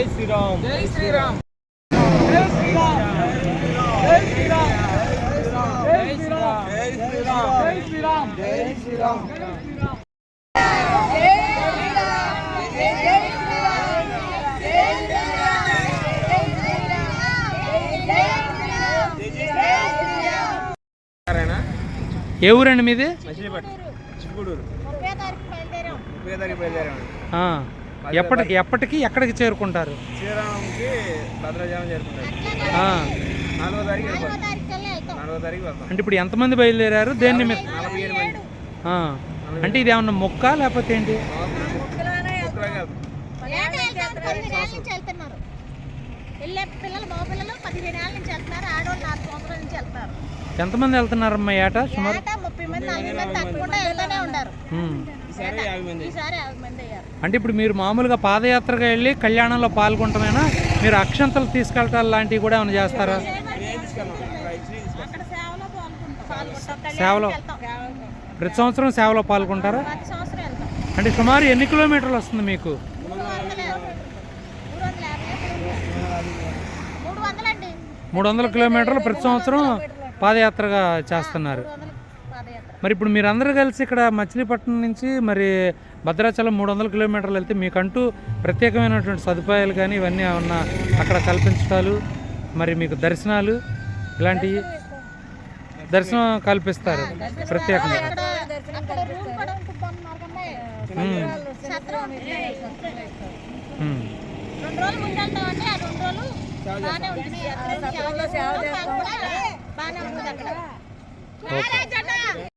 జై శ్రీరామ్. జై శ్రీరామ్. జై శ్రీరామ్. జై శ్రీరామ్. జై శ్రీరామ్. జై శ్రీరామ్. జై శ్రీరామ్. ఏ ఊరండి మీది? మచిలీపట్నం. చిక్కుడూరు ముప్పై తారీఖు బయలుదేరాం. ఆ, ఎప్పటికి ఎప్పటికి ఎక్కడికి చేరుకుంటారు? శ్రీరామంకి చేరుకుంటారు. నాలుగో తారీఖు నాలుగో తారీఖు వెళ్తాం. అంటే ఇప్పుడు ఎంతమంది బయలుదేరారు? దేని నిమిత్తం? నలభై ఏడు మంది. ఆ, అంటే ఇది ఏమన్నా మొక్క లేకపోతే ఏంటి? వెళ్తాం వెళ్తున్నారు. వెళ్ళే పిల్లలు మగ పిల్లలు పదిహేను ఏళ్ళ నుంచి వెళ్తున్నారు. ఆడవాళ్ళు నాలుగు సంవత్సరాల నుంచి వెళ్తారు ఎంతమంది వెళ్తున్నారమ్మా ఏట? సుమారు? ఏటా? ముప్పై మంది నలభై మంది తప్పకుండా వెళ్తూనే ఉన్నారు ఉమ్. ఈసారి యాభై మంది. ఈసారి అంటే ఇప్పుడు మీరు మామూలుగా పాదయాత్రగా వెళ్ళి కళ్యాణంలో పాల్గొంటమేనా మీరు అక్షంతలు తీసుకెళ్ళటాలు లాంటివి కూడా ఏమైనా చేస్తారా? సేవలో. ప్రతి సంవత్సరం సేవలో పాల్గొంటారా? అంటే సుమారు ఎన్ని కిలోమీటర్లు వస్తుంది మీకు? మూడు వందల కిలోమీటర్లు ప్రతి సంవత్సరం పాదయాత్రగా చేస్తున్నారు. మరి ఇప్పుడు మీరందరూ కలిసి ఇక్కడ మచిలీపట్నం నుంచి మరి భద్రాచలం మూడు వందల కిలోమీటర్లు వెళ్తే మీకంటూ ప్రత్యేకమైనటువంటి సదుపాయాలు కానీ ఇవన్నీ ఏమన్నా అక్కడ కల్పించటాలు మరి మీకు దర్శనాలు ఇలాంటివి దర్శనం కల్పిస్తారు ప్రత్యేకంగా. బాగానే ఉంటుంది